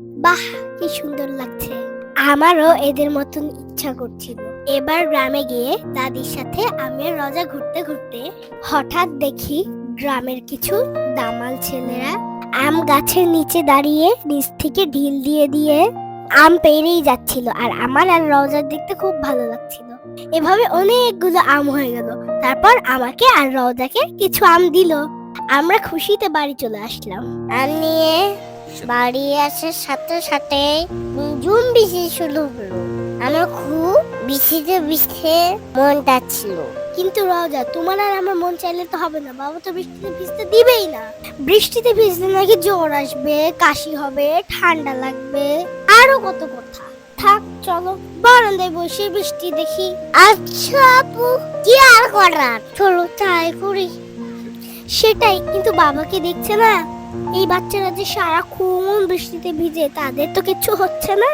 বাহ, কি সুন্দর লাগছে। আমারও এদের মতন ইচ্ছা করছিল। এবার গ্রামে গিয়ে দাদির সাথে আমি রজা ঘুরতে ঘুরতে হঠাৎ দেখি গ্রামের কিছু দামাল ছেলেরা আম গাছের নিচে দাঁড়িয়ে নিচ থেকে ঢিল দিয়ে দিয়ে আম পেরেই যাচ্ছিল আর আমার আর রজার দেখতে খুব ভালো লাগছিল। এভাবে অনেকগুলো আম হয়ে গেল। তারপর আমাকে আর রজাকে কিছু আম দিল। আমরা খুশিতে বাড়ি চলে আসলাম। আম নিয়ে বাড়ি আসার সাথে সাথে জুম বৃষ্টি শুরু হলো। আমার খুব বৃষ্টিতে বৃষ্টিতে মনটা ছিল। কিন্তু রজা তোমার আর আমার মন চাইলে তো হবে না। বাবা তো বৃষ্টিতে ভিজতে দিবেই না। বৃষ্টিতে ভিজলে নাকি জ্বর আসবে কাশি হবে ঠান্ডা লাগবে। আরও কত কথা। থাক চলো বারান্দায় বসে বৃষ্টি দেখি। আচ্ছা আপু কি আর করার? চলো তাই করি। সেটাই, কিন্তু বাবাকে দেখছে না। এই বাচ্চারা যে সারাক্ষণ বৃষ্টিতে ভিজে, তাদের তো কিছু হচ্ছে না।